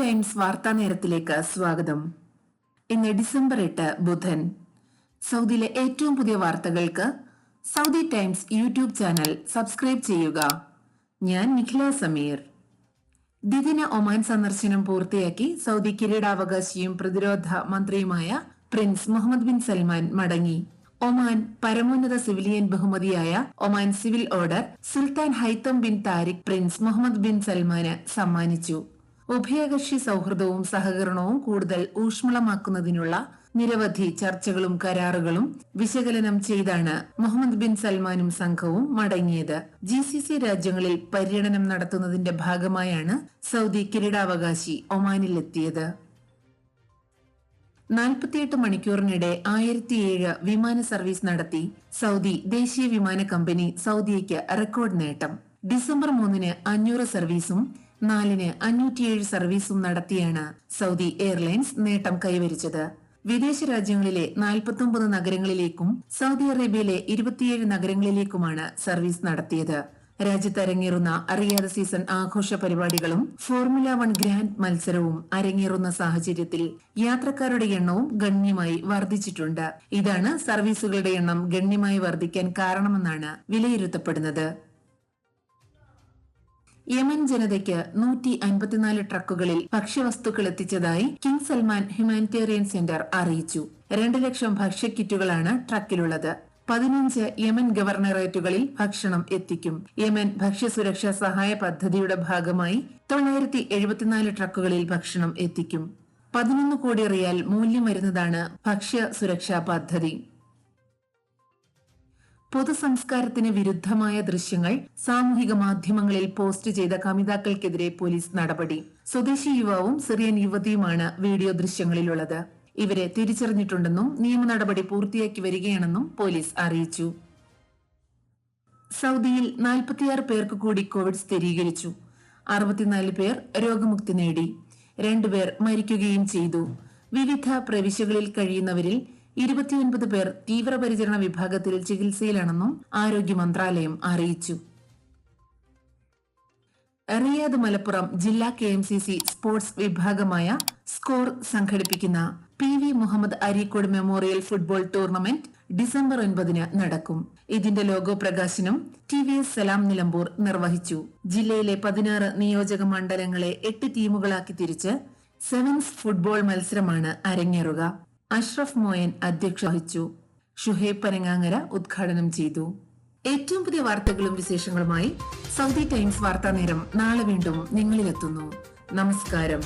Times വാർത്താ നേരത്തിലേക്ക് സ്വാഗതം. ഇന്ന് ഡിസംബർ എട്ട് ബുധൻ. സൗദിയിലെ ഏറ്റവും പുതിയ വാർത്തകൾക്ക് Saudi Times YouTube channel subscribe ചെയ്യുക. ഞാൻ നിഖില സമീർ. ദ്വിദിന ഒമാൻ സന്ദർശനം പൂർത്തിയാക്കി സൗദി കിരീടാവകാശിയും പ്രതിരോധ മന്ത്രിയുമായ പ്രിൻസ് മുഹമ്മദ് ബിൻ സൽമാൻ മടങ്ങി. ഒമാൻ പരമോന്നത സിവിലിയൻ ബഹുമതിയായ Oman civil order Sultan Haitham bin Tariq prince Mohammed bin സൽമാന് സമ്മാനിച്ചു. ഉഭയകക്ഷി സൗഹൃദവും സഹകരണവും കൂടുതൽ ഊഷ്മളമാക്കുന്നതിനുള്ള നിരവധി ചർച്ചകളും കരാറുകളും വിശകലനം ചെയ്താണ് മുഹമ്മദ് ബിൻ സൽമാനും സംഘവും മടങ്ങിയത്. ജി സി സി രാജ്യങ്ങളിൽ പര്യടനം നടത്തുന്നതിന്റെ ഭാഗമായാണ് സൗദി കിരീടാവകാശി ഒമാനിലെത്തിയത്. നാൽപ്പത്തിയെട്ട് മണിക്കൂറിനിടെ ആയിരത്തിയേഴ് വിമാന സർവീസ് നടത്തി സൗദി ദേശീയ വിമാന കമ്പനി സൗദിയയ്ക്ക് റെക്കോർഡ് നേട്ടം. ഡിസംബർ മൂന്നിന് അഞ്ഞൂറ് സർവീസും നാലിന് അഞ്ഞൂറ്റിയേഴ് സർവീസും നടത്തിയാണ് സൗദി എയർലൈൻസ് നേട്ടം കൈവരിച്ചത്. വിദേശ രാജ്യങ്ങളിലെ നാൽപ്പത്തൊമ്പത് നഗരങ്ങളിലേക്കും സൗദി അറേബ്യയിലെ ഇരുപത്തിയേഴ് നഗരങ്ങളിലേക്കുമാണ് സർവീസ് നടത്തിയത്. രാജ്യത്ത് അരങ്ങേറുന്ന അറിയാതെ സീസൺ ആഘോഷ പരിപാടികളും ഫോർമുല വൺ ഗ്രാൻഡ് മത്സരവും അരങ്ങേറുന്ന സാഹചര്യത്തിൽ യാത്രക്കാരുടെ എണ്ണവും ഗണ്യമായി വർദ്ധിച്ചിട്ടുണ്ട്. ഇതാണ് സർവീസുകളുടെ എണ്ണം ഗണ്യമായി വർദ്ധിക്കാൻ കാരണമെന്നാണ് വിലയിരുത്തപ്പെടുന്നത്. യമൻ ജനതയ്ക്ക് നൂറ്റി അൻപത്തിനാല് ട്രക്കുകളിൽ ഭക്ഷ്യവസ്തുക്കൾ എത്തിച്ചതായി കിങ് സൽമാൻ ഹ്യൂമാനിറ്റേറിയൻ സെന്റർ അറിയിച്ചു. രണ്ട് ലക്ഷം ഭക്ഷ്യക്കിറ്റുകളാണ് ട്രക്കിലുള്ളത്. പതിനഞ്ച് യമൻ ഗവർണറേറ്റുകളിൽ ഭക്ഷണം എത്തിക്കും. യമൻ ഭക്ഷ്യസുരക്ഷാ സഹായ പദ്ധതിയുടെ ഭാഗമായി തൊള്ളായിരത്തി എഴുപത്തിനാല് ട്രക്കുകളിൽ ഭക്ഷണം എത്തിക്കും. പതിനൊന്ന് കോടി റിയാൽ മൂല്യം വരുന്നതാണ് ഭക്ഷ്യ സുരക്ഷാ പദ്ധതി. പൊതുസംസ്കാരത്തിന് വിരുദ്ധമായ ദൃശ്യങ്ങൾ സാമൂഹിക മാധ്യമങ്ങളിൽ പോസ്റ്റ് ചെയ്ത കമിതാക്കൾക്കെതിരെ പോലീസ് നടപടി. സ്വദേശി യുവാവും സിറിയൻ യുവതിയുമാണ് വീഡിയോ ദൃശ്യങ്ങളിലുള്ളത്. ഇവരെ തിരിച്ചറിഞ്ഞിട്ടുണ്ടെന്നും നിയമ നടപടി പൂർത്തിയാക്കി വരികയാണെന്നും പോലീസ് അറിയിച്ചു. സൗദിയിൽ നാൽപ്പത്തിയാറ് പേർക്ക് കൂടി കോവിഡ് സ്ഥിരീകരിച്ചു. അറുപത്തിനാല് പേർ രോഗമുക്തി നേടി. രണ്ടുപേർ മരിക്കുകയും ചെയ്തു. വിവിധ പ്രവിശ്യകളിൽ കഴിയുന്നവരിൽ ഇരുപത്തിയൊൻപത് പേർ തീവ്രപരിചരണ വിഭാഗത്തിൽ ചികിത്സയിലാണെന്നും ആരോഗ്യ മന്ത്രാലയം അറിയിച്ചു. റിയാദ് മലപ്പുറം ജില്ലാ K M C C sports വിഭാഗമായ സ്കോർ സംഘടിപ്പിക്കുന്ന P V Muhammad Areekode memorial football tournament December ഒൻപതിന് നടക്കും. ഇതിന്റെ ലോഗോ പ്രകാശനം T V S Salam Nilambur നിർവഹിച്ചു. ജില്ലയിലെ പതിനാറ് നിയോജക മണ്ഡലങ്ങളെ എട്ട് ടീമുകളാക്കി തിരിച്ച് സെവൻസ് ഫുട്ബോൾ മത്സരമാണ് അരങ്ങേറുക. അഷ്റഫ് മോയൻ അധ്യക്ഷ വഹിച്ചു. ഷുഹേബ് പനങ്ങാങ്ങര ഉദ്ഘാടനം ചെയ്തു. ഏറ്റവും പുതിയ വാർത്തകളും വിശേഷങ്ങളുമായി സൗദി ടൈംസ് വാർത്താ നേരം നാളെ വീണ്ടും നിങ്ങളിലെത്തുന്നു. നമസ്കാരം.